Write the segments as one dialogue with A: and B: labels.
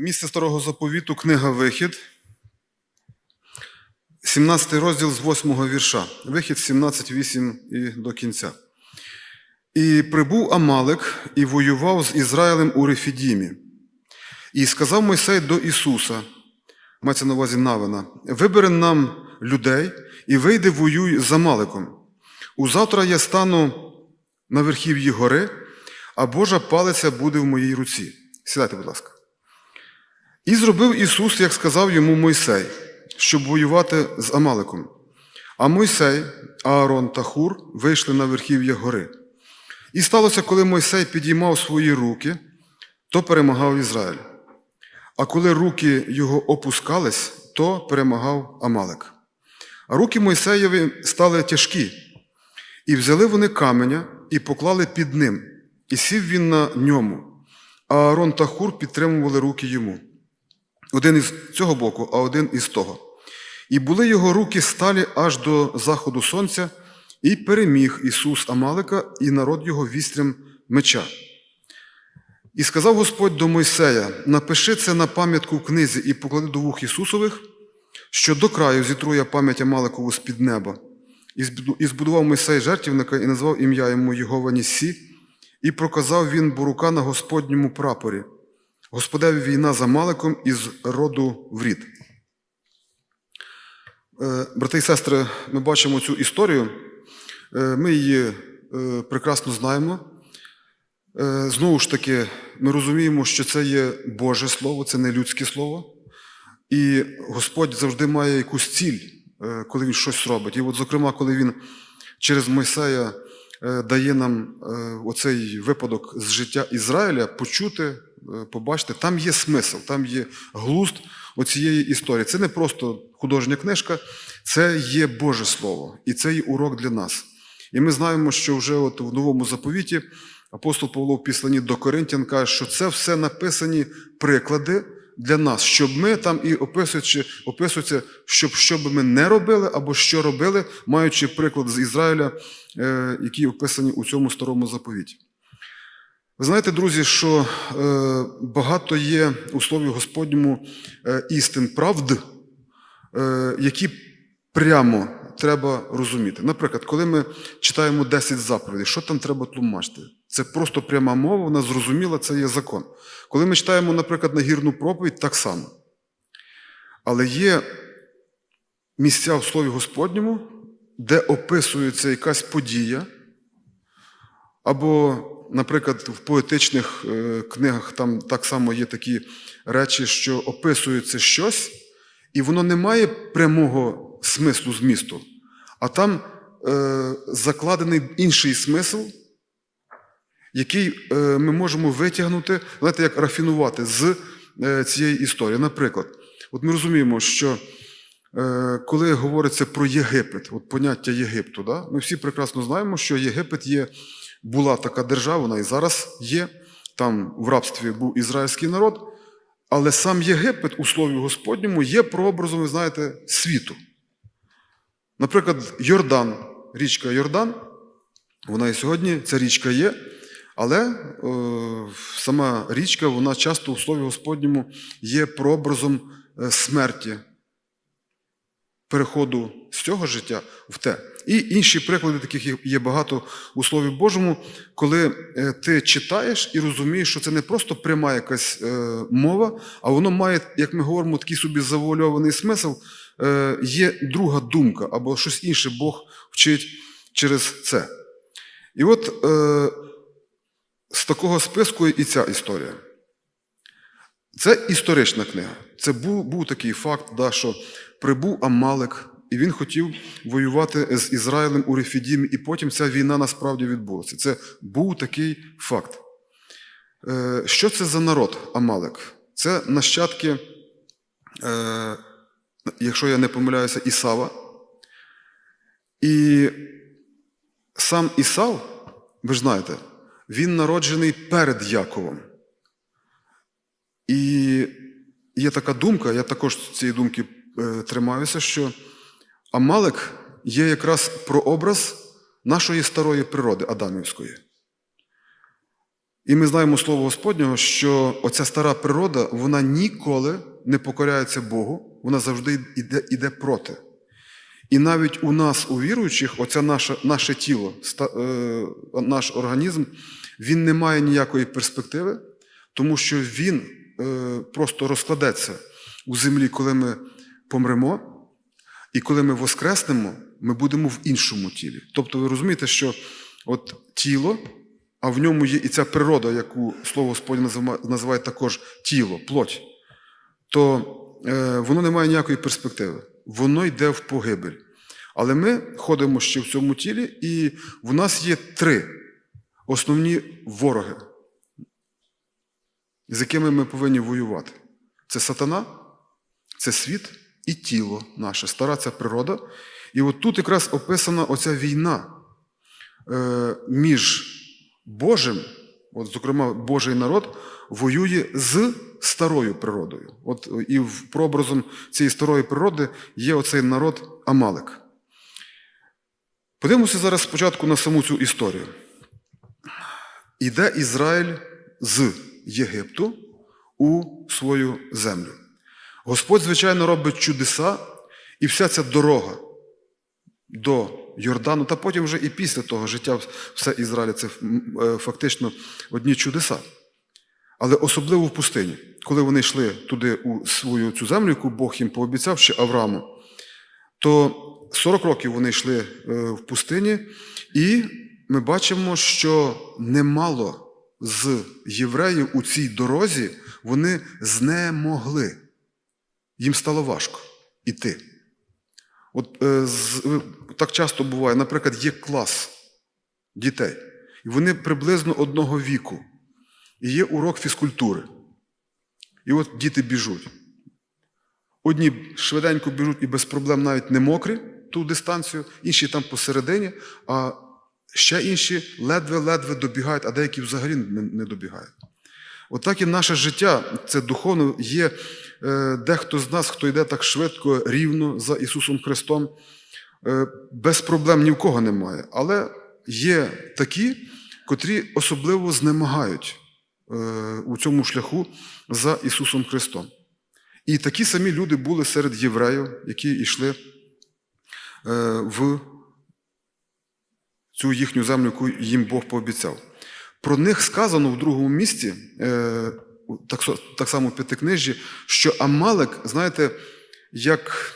A: Місце старого заповіту, книга Вихід, 17 розділ з 8 вірша. Вихід 17, 8 і до кінця. І прибув Амалик і воював з Ізраїлем у Рефідімі. І сказав Мойсей до Ісуса, мається на увазі Навина, вибери нам людей і вийди воюй з Амаликом. Узавтра я стану на верхів'ї гори, а Божа палиця буде в моїй руці. Сідайте, будь ласка. І зробив Ісус, як сказав йому Мойсей, щоб воювати з Амаликом. А Мойсей, Аарон та Хур вийшли на верхів'я гори. І сталося, коли Мойсей підіймав свої руки, то перемагав Ізраїль. А коли руки його опускались, то перемагав Амалик. А руки Мойсеєві стали тяжкі, і взяли вони каменя і поклали під ним, і сів він на ньому. А Аарон та Хур підтримували руки йому. Один із цього боку, а один із того. І були його руки сталі аж до заходу сонця, і переміг Ісус Амалика і народ його вістрям меча. І сказав Господь до Мойсея: напиши це на пам'ятку в книзі і поклади до вух Ісусових, що до краю зітру я пам'ять Амаликову з-під неба. І І збудував Мойсей жертівника і назвав ім'я йому Єгова Нісі, і проказав він бурука на Господньому прапорі. Господеві війна за Маликом із роду в рід. Е, Брати і сестри, ми бачимо цю історію. Е, Ми її е, прекрасно знаємо. Знову ж таки, ми розуміємо, що це є Боже Слово, це не людське слово. І Господь завжди має якусь ціль, коли Він щось робить. І от, зокрема, коли Він через Мойсея дає нам оцей випадок з життя Ізраїля почути, е, побачити, там є смисл, там є глузд оцієї історії. Це не просто художня книжка, це є Боже Слово, і це є урок для нас. І ми знаємо, що вже от в новому заповіті апостол Павло в післанні до Коринтян каже, що це все написані приклади для нас, щоб ми там і описуючи, описується, щоб що би ми не робили або що робили, маючи приклад з Ізраїля, е, які описані у цьому старому заповіті. Ви знаєте, друзі, що е, багато є у Слові Господньому е, істин правд, е, які прямо треба розуміти. Наприклад, коли ми читаємо 10 заповідей, що там треба тлумачити? Це просто пряма мова, вона зрозуміла, це є закон. Коли ми читаємо, наприклад, нагірну проповідь, так само. Але є місця в Слові Господньому, де описується якась подія, або, наприклад, в поетичних е, книгах там так само є такі речі, що описується щось, і воно не має прямого смислу змісту, а там е, закладений інший смисл, який е, ми можемо витягнути, знаєте, як рафінувати з е, цієї історії. Наприклад, от ми розуміємо, що е, коли говориться про Єгипет, от поняття Єгипту, да, ми всі прекрасно знаємо, що Єгипет є, була така держава, вона і зараз є. Там в рабстві був ізраїльський народ, але сам Єгипет у Слові Господньому є прообразом, ви знаєте, світу. Наприклад, Йордан, річка Йордан, вона і сьогодні, ця річка є, але е, сама річка, вона часто у Слові Господньому є прообразом е, смерті, переходу з цього життя в те. І інші приклади, таких є- багато у Слові Божому, коли е, ти читаєш і розумієш, що це не просто пряма якась е, мова, а воно має, як ми говоримо, такий собі завуальований смисл, е, є друга думка або щось інше Бог вчить через це. І от е, з такого списку і ця історія. Це історична книга. Це був, був такий факт, да, що прибув Амалик, і він хотів воювати з Ізраїлем у Рефідімі, і потім ця війна насправді відбулася. Це був такий факт. Е, Що це за народ Амалик? Це нащадки, е, якщо я не помиляюся, Ісава. І сам Ісав, ви ж знаєте, він народжений перед Яковом. І є така думка, я також цієї думки е, тримаюся, що Амалик є якраз прообраз нашої старої природи Адамівської. І ми знаємо слово Господнього, що оця стара природа, вона ніколи не покоряється Богу, вона завжди йде, йде проти. І навіть у нас, у віруючих, оце наше, наше тіло, е, наш організм, він не має ніякої перспективи, тому що він е, просто розкладеться у землі, коли ми помремо, і коли ми воскреснемо, ми будемо в іншому тілі. Тобто ви розумієте, що от тіло, а в ньому є і ця природа, яку слово Господнє називає, також тіло, плоть, то е, воно не має ніякої перспективи. Воно йде в погибель. Але ми ходимо ще в цьому тілі, і в нас є три основні вороги, з якими ми повинні воювати. Це сатана, це світ і тіло наше, стара ця природа. І от тут якраз описана оця війна е, між Божим, от, зокрема, Божий народ, воює з старою природою. От і прообразом цієї старої природи є оцей народ Амалик. Подивимося зараз спочатку на саму цю історію. Іде Ізраїль з Єгипту у свою землю. Господь, звичайно, робить чудеса, і вся ця дорога до Йордану, та потім вже і після того життя все Ізраїля це е, фактично одні чудеса. Але особливо в пустині, коли вони йшли туди у свою цю землю, яку Бог їм пообіцяв ще Аврааму, то 40 років вони йшли е, в пустині, і ми бачимо, що немало з євреїв у цій дорозі вони знемогли. Їм стало важко іти. От е, з, е, так часто буває, наприклад, є клас дітей, і вони приблизно одного віку, і є урок фізкультури. І от діти біжуть. Одні швиденько біжуть і без проблем навіть не мокрі ту дистанцію, інші там посередині, а ще інші ледве-ледве добігають, а деякі взагалі не, добігають. Отак і наше життя, це духовно, є дехто з нас, хто йде так швидко, рівно за Ісусом Христом, е, без проблем ні в кого немає. Але є такі, котрі особливо знемагають е, у цьому шляху за Ісусом Христом. І такі самі люди були серед євреїв, які йшли е, в цю їхню землю, яку їм Бог пообіцяв. Про них сказано в другому місці, е, так, так само в п'ятикнижжі, що Амалек, знаєте, як,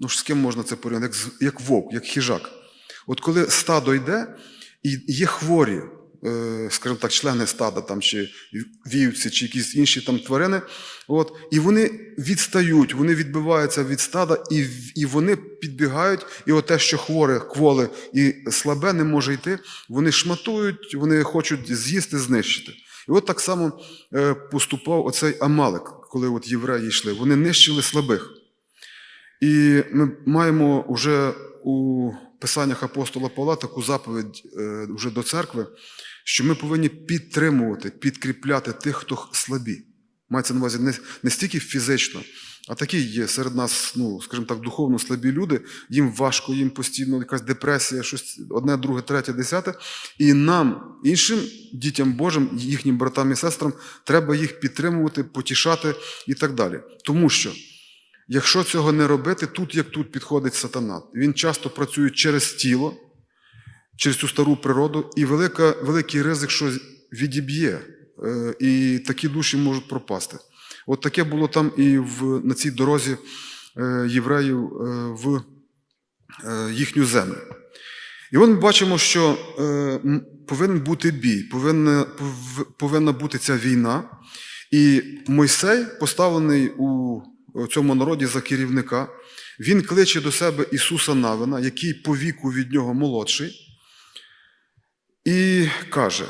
A: ну з ким можна це порівняти, як, як вовк, як хижак. От коли стадо йде, і є хворі, е, скажімо так, члени стада, там, чи вівці, чи якісь інші там тварини, от, і вони відстають, вони відбиваються від стада, і, і вони підбігають, і от те, що хворе, кволе і слабе не може йти, вони шматують, вони хочуть з'їсти, знищити. І от так само е, поступав оцей Амалик, коли от євреї йшли. Вони нищили слабих. І ми маємо вже у писаннях апостола Павла таку заповідь е, вже до церкви, що ми повинні підтримувати, підкріпляти тих, хто слабі. Мається на увазі не стільки фізично, а такі є серед нас, ну, скажімо так, духовно слабі люди, їм важко, їм постійно якась депресія, щось одне, друге, третє, десяте. І нам, іншим дітям Божим, їхнім братам і сестрам, треба їх підтримувати, потішати і так далі. Тому що. Якщо цього не робити, тут як тут підходить сатана. Він часто працює через тіло, через цю стару природу, і велика, великий ризик, що відіб'є, е, і такі душі можуть пропасти. От таке було там і в, на цій дорозі е, євреїв е, в е, їхню землю. І от ми бачимо, що повинен бути бій, повинна, повинна бути ця війна. І Мойсей, поставлений у цьому народі за керівника, він кличе до себе Ісуса Навина, який по віку від нього молодший, і каже,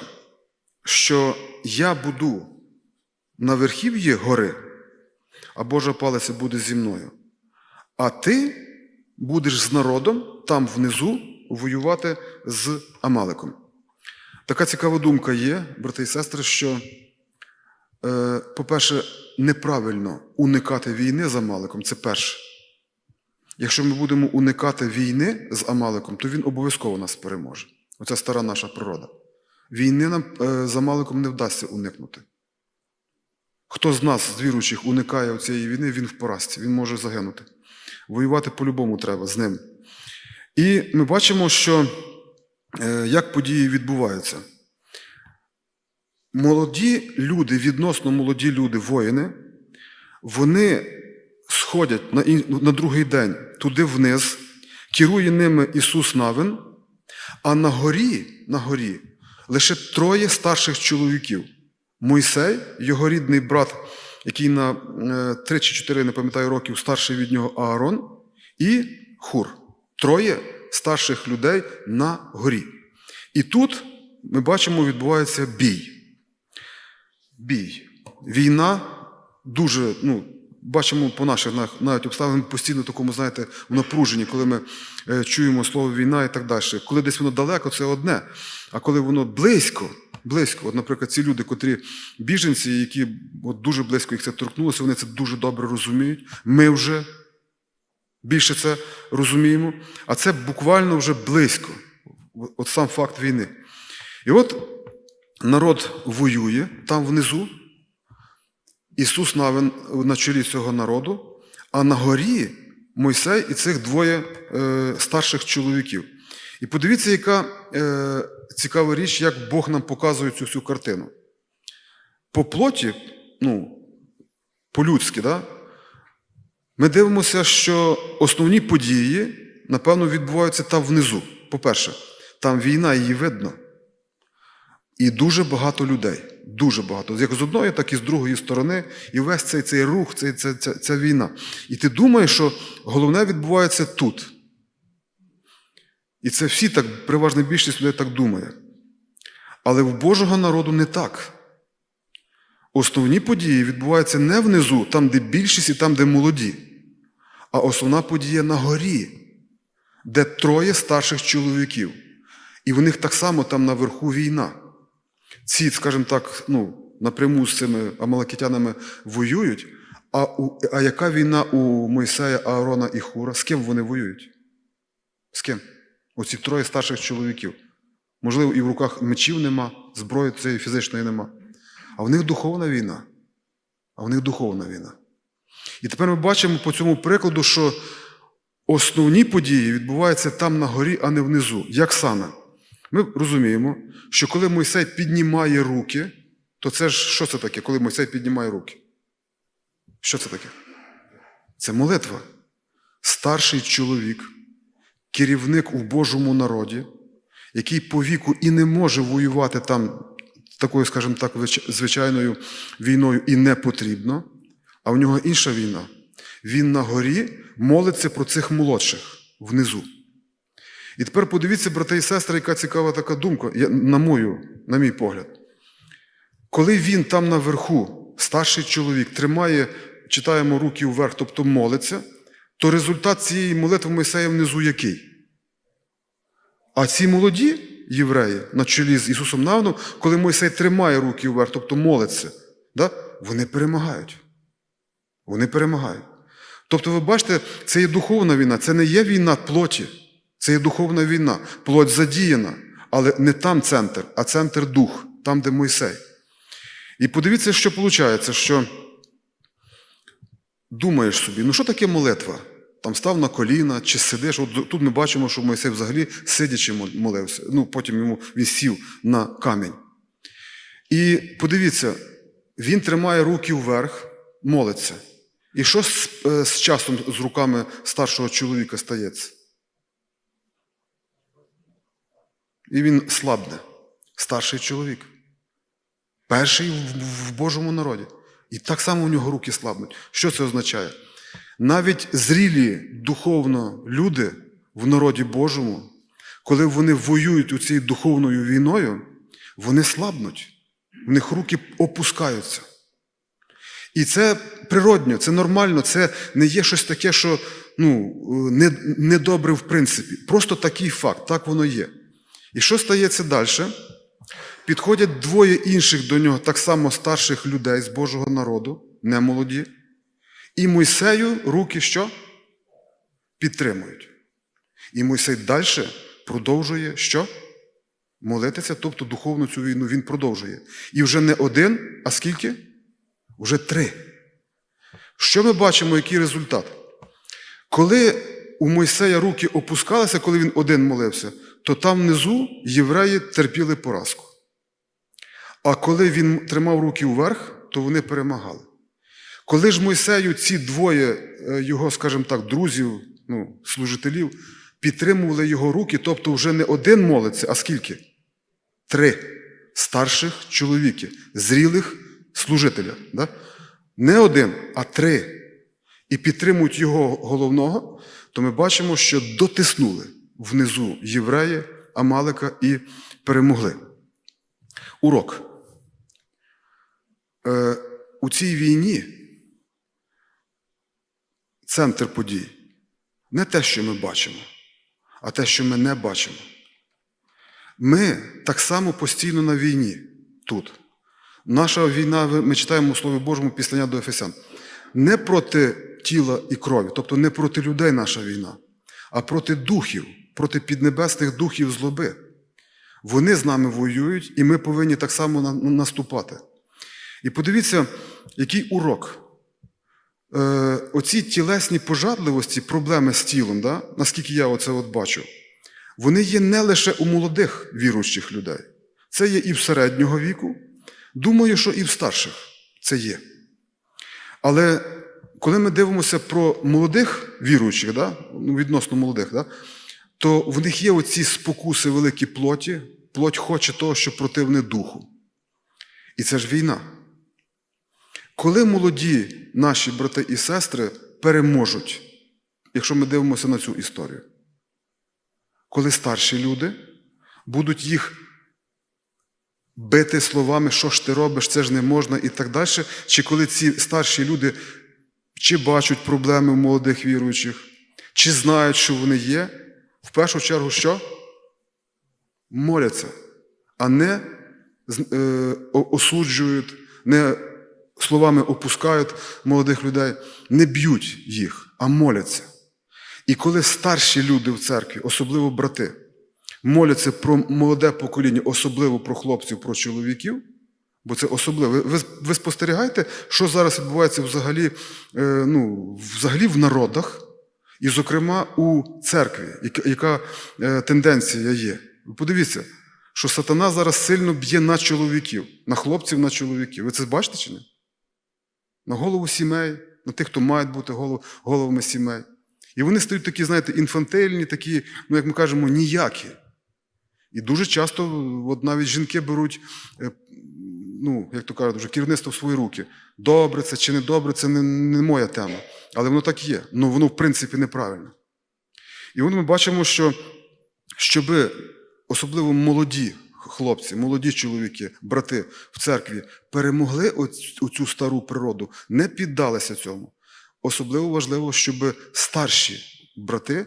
A: що я буду на верхів'ї гори, а Божа палиця буде зі мною. А ти будеш з народом там внизу воювати з Амаликом. Така цікава думка є, брати і сестри, що, е, по-перше, неправильно уникати війни з Амаликом це перше. Якщо ми будемо уникати війни з Амаликом, то він обов'язково нас переможе. Оця стара наша природа. Війни нам е, за Маликом не вдасться уникнути. Хто з нас, з віруючих, уникає цієї війни, він в поразці, він може загинути. Воювати по-любому треба з ним. І ми бачимо, що е, як події відбуваються. Молоді люди, відносно молоді люди, воїни, вони сходять на, на другий день туди вниз, керує ними Ісус Навин, а на горі, на горі лише троє старших чоловіків. Мойсей, його рідний брат, який на 3 чи 4, не пам'ятаю років, старший від нього Аарон, і Хур. Троє старших людей на горі. І тут ми бачимо, відбувається бій. Бій. Війна дуже, ну, бачимо по наших навіть обставинах постійно такому, знаєте, в напруженні, коли ми е, чуємо слово війна і так далі. Коли десь воно далеко, це одне. А коли воно близько, близько, от, наприклад, ці люди, котрі біженці, які от, дуже близько їх це торкнулося, вони це дуже добре розуміють. Ми вже більше це розуміємо, а це буквально вже близько. От сам факт війни. І от народ воює там внизу. Ісус Навин на чолі цього народу, а на горі Мойсей і цих двоє е, старших чоловіків. І подивіться, яка е, цікава річ, як Бог нам показує цю всю картину. По плоті, ну, по-людськи, да? ми дивимося, що основні події, напевно, відбуваються там внизу. По-перше, там війна, її видно. І дуже багато людей. Дуже багато. Як з одної, так і з другої сторони. І весь цей, цей рух, цей, ця, ця, ця війна. І ти думаєш, що головне відбувається тут. І це всі так, переважна більшість людей так думає. Але в Божого народу не так. Основні події відбуваються не внизу, там, де більшість і там, де молоді, а основна подія на горі, де троє старших чоловіків. І в них так само там наверху війна. Ці, скажімо так, ну, напряму з цими амалакитянами воюють. А, у, а яка війна у Мойсея, Аарона і Хура? З ким вони воюють? З ким? Оці троє старших чоловіків. Можливо, і в руках мечів нема, зброї цієї фізичної нема. А в них духовна війна. А в них духовна війна. І тепер ми бачимо по цьому прикладу, що основні події відбуваються там на горі, а не внизу. Як саме? Ми розуміємо, що коли Мойсей піднімає руки, то це ж що це таке, коли Мойсей піднімає руки? Що це таке? Це молитва. Старший чоловік, керівник у Божому народі, який по віку і не може воювати там такою, скажімо так, звичайною війною і не потрібно, а в нього інша війна. Він на горі молиться про цих молодших внизу. І тепер подивіться, брати і сестри, яка цікава така думка, на мою, на мій погляд. Коли він там наверху, старший чоловік, тримає, читаємо руки вверх, тобто молиться, то результат цієї молитви Мойсея внизу який? А ці молоді євреї на чолі з Ісусом Навином, коли Мойсей тримає руки вверх, тобто молиться, да, вони перемагають. Вони перемагають. Тобто, ви бачите, це є духовна війна, це не є війна плоті, це є духовна війна. Плоть задіяна, але не там центр, а центр дух, там, де Мойсей. І подивіться, що виходить, що думаєш собі, ну що таке молитва? Там став на коліна чи сидиш. От тут ми бачимо, що Мойсей взагалі сидячи молився. Ну, потім йому він сів на камінь. І подивіться, він тримає руки вверх, молиться. І що з, е, з часом з руками старшого чоловіка стається? І він слабне, старший чоловік. Перший в Божому народі. І так само у нього руки слабнуть. Що це означає? Навіть зрілі духовно люди в народі Божому, коли вони воюють у цій духовною війною, вони слабнуть, в них руки опускаються. І це природньо, це нормально, це не є щось таке, що ну, не, недобре в принципі. Просто такий факт, так воно є. І що стається далі? Підходять двоє інших до нього, так само старших людей з Божого народу, не молоді, і Мойсею руки що? Підтримують. І Мойсей далі продовжує що? молитися, тобто духовну цю війну він продовжує. І вже не один, а скільки? Уже три. Що ми бачимо, який результат? Коли у Мойсея руки опускалися, коли він один молився, то там внизу євреї терпіли поразку. А коли він тримав руки вверх, то вони перемагали. Коли ж Мойсею ці двоє е, його, скажімо так, друзів, ну, служителів, підтримували його руки, тобто вже не один молиться, а скільки? Три старших чоловіки, зрілих служителя. Да? Не один, а три. І підтримують його головного, то ми бачимо, що дотиснули внизу євреї, Амалика і перемогли. Урок. Е, у цій війні центр подій не те, що ми бачимо, а те, що ми не бачимо. Ми так само постійно на війні тут. Наша війна, ми читаємо у Слові Божому післання до Ефесян, не проти тіла і крові, тобто не проти людей наша війна, а проти духів, проти піднебесних духів злоби. Вони з нами воюють, і ми повинні так само наступати. І подивіться, який урок. Е, оці тілесні пожадливості, проблеми з тілом, да? наскільки я оце от бачу, вони є не лише у молодих віруючих людей. Це є і в середнього віку. Думаю, що і в старших це є. Але коли ми дивимося про молодих віруючих, да? ну, відносно молодих, да? то в них є оці спокуси великі плоті, плоть хоче того, що противне духу. І це ж війна. Коли молоді наші брати і сестри переможуть, якщо ми дивимося на цю історію, коли старші люди будуть їх бити словами, що ж ти робиш, це ж не можна і так далі, чи коли ці старші люди чи бачать проблеми в молодих віруючих, чи знають, що вони є, в першу чергу що? Моляться, а не е, осуджують, не словами опускають молодих людей, не б'ють їх, а моляться. І коли старші люди в церкві, особливо брати, моляться про молоде покоління, особливо про хлопців, про чоловіків, бо це особливо. Ви, ви, спостерігаєте, що зараз відбувається взагалі, е, ну, взагалі в народах, і, зокрема, у церкві, яка, яка е, тенденція є. Ви подивіться, що сатана зараз сильно б'є на чоловіків, на хлопців, на чоловіків. Ви це бачите чи ні? На голову сімей, на тих, хто мають бути голов, головами сімей. І вони стають такі, знаєте, інфантильні, такі, ну, як ми кажемо, ніякі. І дуже часто от навіть жінки беруть, е, ну, як то кажуть, вже керівництво в свої руки. Добре це чи не добре, це не, не моя тема. Але воно так є. Ну воно, в принципі, неправильно. І от ми бачимо, що щоб особливо молоді хлопці, молоді чоловіки, брати в церкві перемогли оцю стару природу, не піддалися цьому. Особливо важливо, щоб старші брати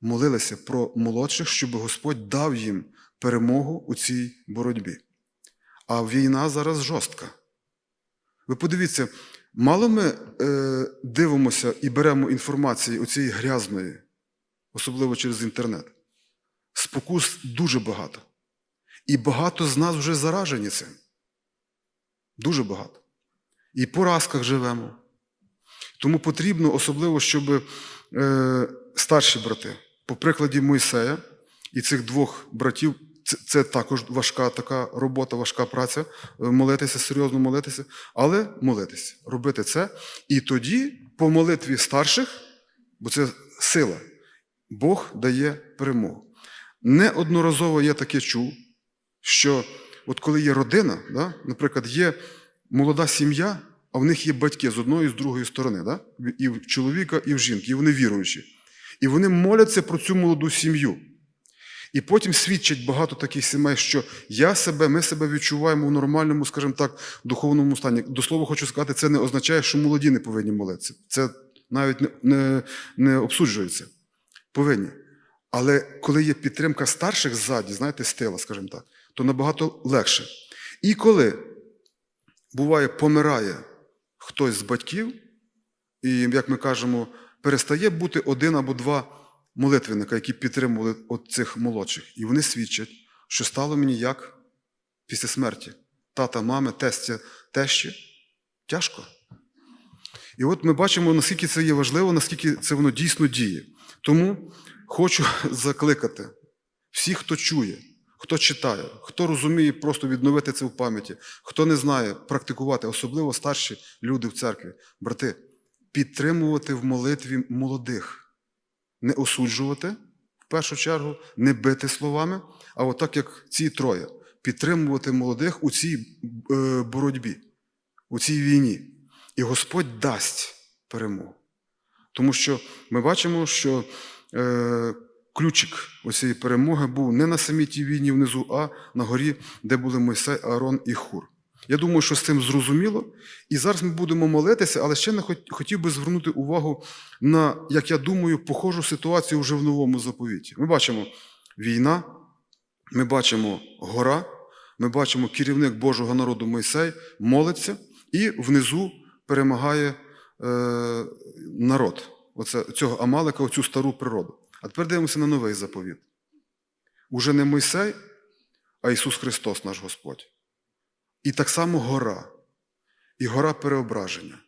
A: молилися про молодших, щоб Господь дав їм перемогу у цій боротьбі. А війна зараз жорстка. Ви подивіться, мало ми е, дивимося і беремо інформації оцієї грязної, особливо через інтернет. Спокус дуже багато. І багато з нас вже заражені цим. Дуже багато. І по поразках живемо. Тому потрібно, особливо, щоб е, старші брати, по прикладі Мойсея і цих двох братів, це, це також важка така робота, важка праця, е, молитися, серйозно молитися, але молитися, робити це. І тоді, по молитві старших, бо це сила, Бог дає перемогу. Неодноразово я таке чув, що от коли є родина, да, наприклад, є молода сім'я, а в них є батьки з одної і з другої сторони, да? і в чоловіка, і в жінки, і вони віруючі. І вони моляться про цю молоду сім'ю. І потім свідчать багато таких сімей, що я себе, ми себе відчуваємо в нормальному, скажімо так, духовному стані. До слова, хочу сказати, це не означає, що молоді не повинні молитися. Це навіть не, не, не обсуджується. Повинні. Але коли є підтримка старших ззаді, знаєте, стила, скажімо так, то набагато легше. І коли буває, помирає хтось з батьків, і, як ми кажемо, перестає бути один або два молитвенника, які підтримували цих молодших. І вони свідчать, що стало мені як після смерті тата, мами, тестя, тещі. Тяжко. І от ми бачимо, наскільки це є важливо, наскільки це воно дійсно діє. Тому хочу закликати всіх, хто чує, хто читає, хто розуміє просто відновити це в пам'яті, хто не знає практикувати, особливо старші люди в церкві, брати, підтримувати в молитві молодих, не осуджувати в першу чергу, не бити словами, а отак, як ці троє, підтримувати молодих у цій е, боротьбі, у цій війні. І Господь дасть перемогу. Тому що ми бачимо, що е, ключик цієї перемоги був не на самій тій війні внизу, а на горі, де були Мойсей, Аарон і Хур. Я думаю, що з цим зрозуміло. І зараз ми будемо молитися, але ще не хотів би звернути увагу на, як я думаю, похожу ситуацію вже в новому заповіті. Ми бачимо війна, ми бачимо гора, ми бачимо керівник Божого народу Мойсей молиться, і внизу перемагає е, народ оце, цього Амалика, оцю стару природу. А тепер дивимося на новий заповіт. Уже не Мойсей, а Ісус Христос, наш Господь. І так само гора, і гора переображення.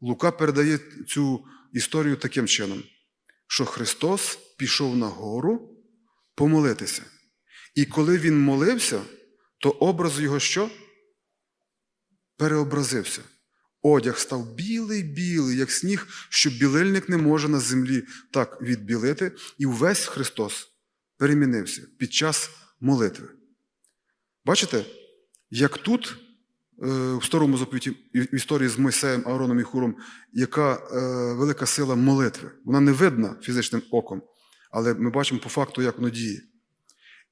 A: Лука передає цю історію таким чином, що Христос пішов на гору помолитися. І коли він молився, то образ його що? Переобразився. Одяг став білий-білий, як сніг, що білильник не може на землі так відбілити, і увесь Христос перемінився під час молитви. Бачите, як тут, е, в старому заповіті, в історії з Мойсеєм, Аароном і Хуром, яка е, велика сила молитви. Вона не видна фізичним оком, але ми бачимо по факту, як воно діє.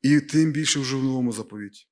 A: І тим більше вже в новому заповіті.